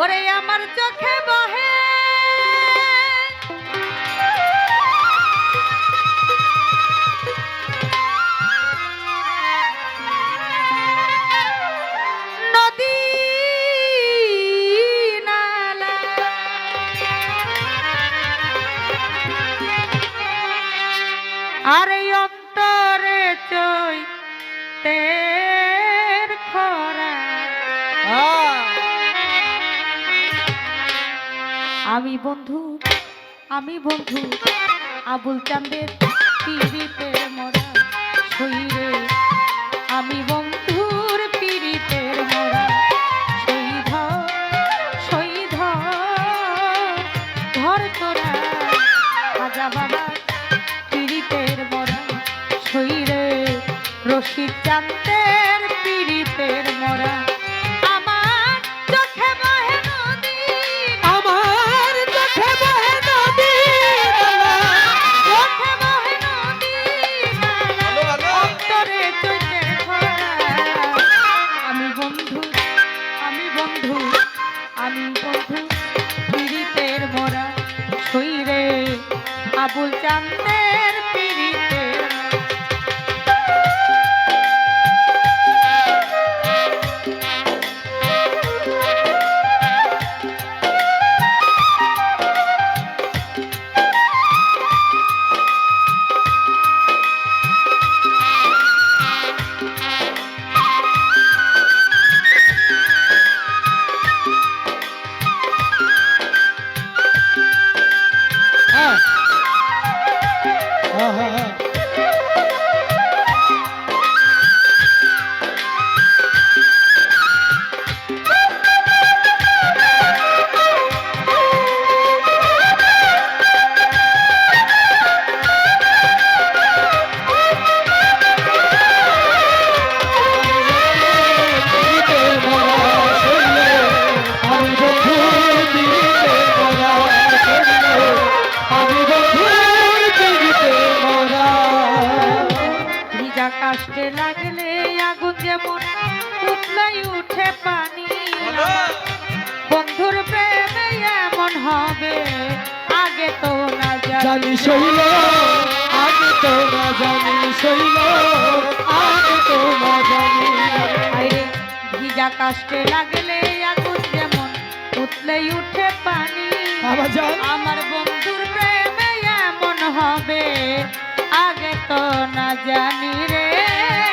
ওরে আমার চোখে বহে। আর এই অন্তরে চই তের আমি বন্ধু আমি বন্ধু, আবুল চাঁদের পিড়িতে মরা শরীরে আমি বন্ধুর পিড়িতের মরা শহীদ শহীদ। ধর তোরা, রাজা বাবা পিড়িতের মরা শরীরে রশিদ চাঁদের পিড়িতের মরা শরীরে আবুল চান্দের পীড়িতের কাষ্টে লাগলে আগুন যেমন উঠলাই উঠে পানি। বন্ধুর প্রেমে এমন হবে আগে তো না জানি। শৈল আগে তো না জানি শৈল আগে তো না জানি। ভিজা কাষ্টে লাগলে আগুন যেমন উঠলেই উঠে পানি। আমার বন্ধুর প্রেমে এমন হবে আগে তো না জানি রে।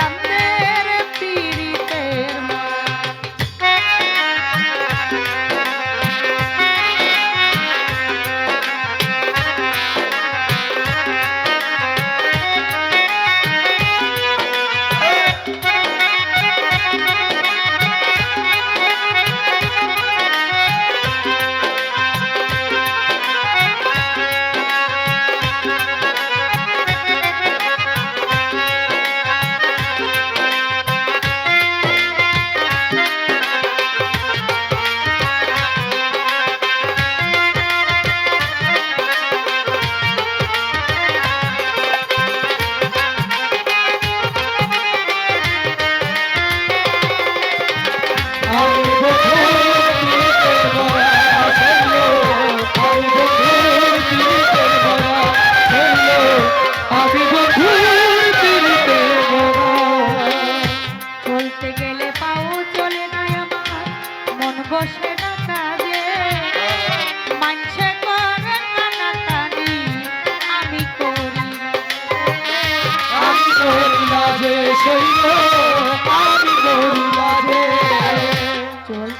i'm amén.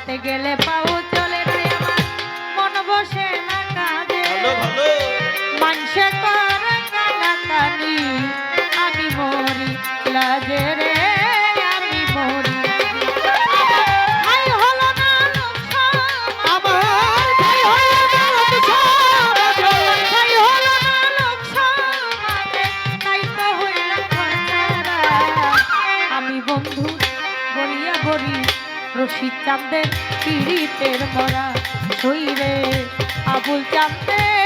they te gele pa চাঁদের পিড়িতের মরা হই আবুল চাঁদের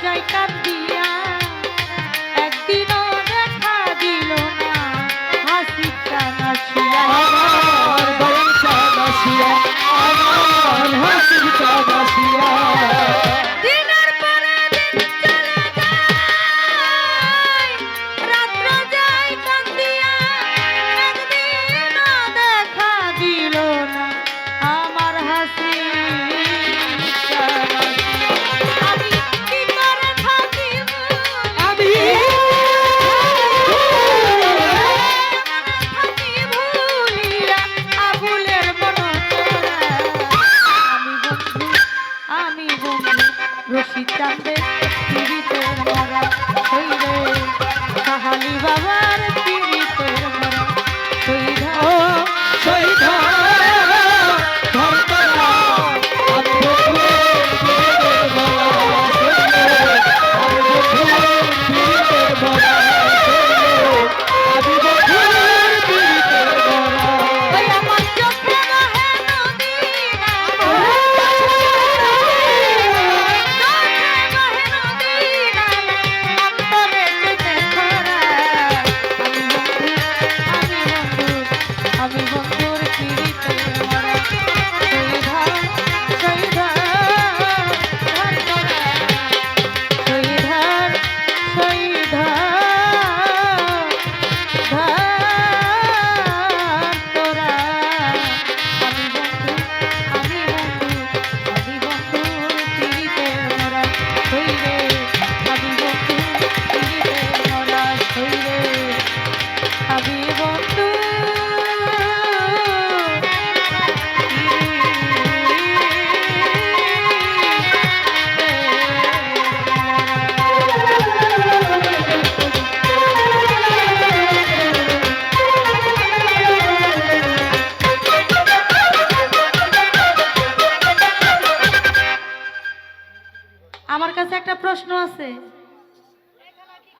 যাইতাম